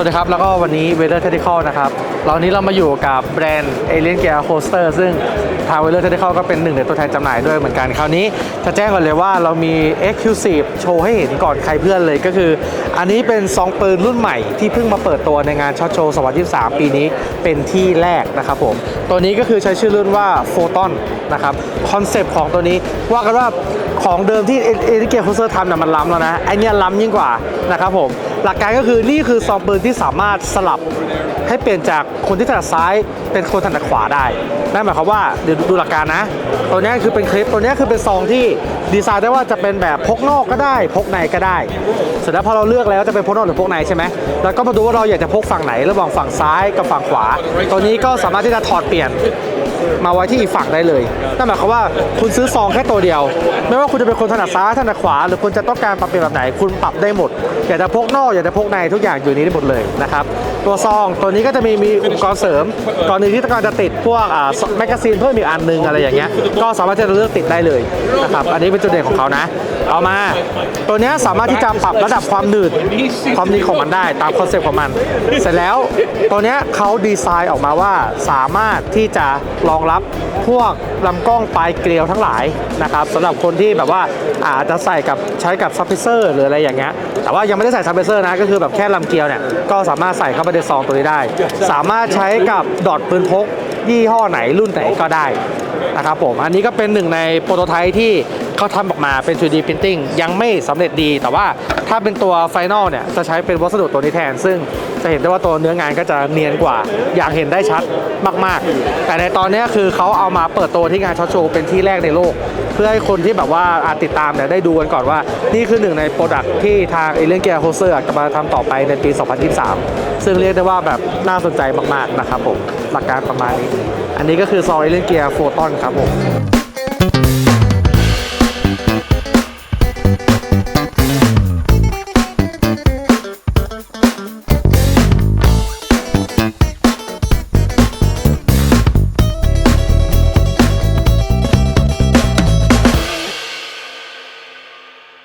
วัสดีครับ แล้วก็วันนี้ Weather Technical นะครับเรานนี้เรามาอยู่กับแบรนด์ Alien Gear Coaster ซึ่งทาง Weather Technical ก็เป็นหนึ่งในตัวแทนจำหน่ายด้วยเหมือนกัน คราวนี้จะแจ้งก่อนเลยว่าเรามี Exclusive โชว์ให้เห็นก่อนใครเพื่อนเลยก็คือ อันนี้เป็นซองปืนรุ่นใหม่ที่เพิ่งมาเปิดตัวในงานช็อตโชว์2023 ปีนี้เป็นที่แรกนะครับผม ตัวนี้ก็คือใช้ชื่อรุ่นว่า Photon นะครับคอนเซปต์ของตัวนี้ว่ากันว่าของเดิมที่ Alien Gear Coaster ทำน่ะมันล้ำแล้วนะไอเนี้ยล้ำยิ่งกว่านะครับผมหลักการก็คือนี่คือซองปืนที่สามารถสลับให้เปลี่ยนจากคนที่ถนัดซ้ายเป็นคนถนัดขวาได้ นั่นหมายความว่าเดี๋ยวดูหลักการนะ ตัวนี้คือเป็นคลิป ตัวนี้คือเป็นซองที่ดีไซน์ได้ว่าจะเป็นแบบพกนอกก็ได้ พกในก็ได้ เสร็จแล้วพอเราเลือกแล้วจะเป็นพกนอกหรือพกในใช่ไหมแล้วก็มาดูว่าเราอยากจะพกฝั่งไหนระหว่างฝั่งซ้ายกับฝั่งขวา ตัวนี้ก็สามารถที่จะถอดเปลี่ยน มาไว้ที่อีกฝั่งได้เลยนั่นหมายความว่าคุณซื้อซองแค่ตัวเดียว ไม่ว่าคุณจะเป็นคนถนัดซ้ายถนัดขวา หรือคุณจะต้องการปรับเปลี่ยนแบบไหนคุณปรับได้หมด อยากจะพกนอกอยากจะพกในทุกอย่างอยู่นี้ได้หมดเลยนะครับตัวซองตัวนี้ก็จะมีมีอุปกรณ์เสริมกรณีที่ต้องการจะติดพวกอ่าแมกกาซีนเพิ่มอีกอันนึงอะไรอย่างเงี้ยก็สามารถที่จะเลือกติดได้เลยนะครับอันนี้เป็นจุดเด่นของเขานะ เอามา ตัวนี้สามารถที่จะปรับระดับความหนืดความนืดของมันได้ตามคอนเซ็ปต์ของมัน เสร็จแล้วตัวนี้เขาดีไซน์ออกมาว่าสามารถที่จะรองรับพวกลำกล้องปลายเกลียวทั้งหลายนะครับสำหรับคนที่แบบว่าอาจจะใส่กับใช้กับซับเพเซอร์หรืออะไรอย่างเงี้ยแต่ว่ายังไม่ได้ใส่ซับเพเซอร์นะก็คือแบบแค่ลำเกลียวเนี่ยก็สามารถใส่เข้าไปในซองตัวนี้ได้ สามารถใช้กับดอทปืนพกยี่ห้อไหนรุ่นไหนก็ได้นะครับผมอันนี้ก็เป็นหนึ่งในโปรโตไทป์ที่เขาทำออกมาเป็น 3D Printing ยังไม่สำเร็จดีแต่ว่า ถ้าเป็นตัว Final เนี่ยจะใช้เป็นวัสดุตัวนี้แทน ซึ่งจะเห็นได้ว่าตัวเนื้องานก็จะเนียนกว่า อย่างเห็นได้ชัดมาก ๆ แต่ในตอนนี้คือเขาเอามาเปิดตัวที่งานช็อตโชว์เป็นที่แรกในโลก เพื่อให้คนที่แบบว่าอาจติดตามเนี่ยได้ดูกันก่อนว่า นี่คือหนึ่งในโปรดักที่ทาง Alien Gear Hoser จะมาทำต่อไปในปี 2023 ซึ่งเรียกได้ว่าแบบน่าสนใจมาก ๆ นะครับผมหลักการประมาณนี้ อันนี้ก็คือซอย Alien Gear Photon ครับผม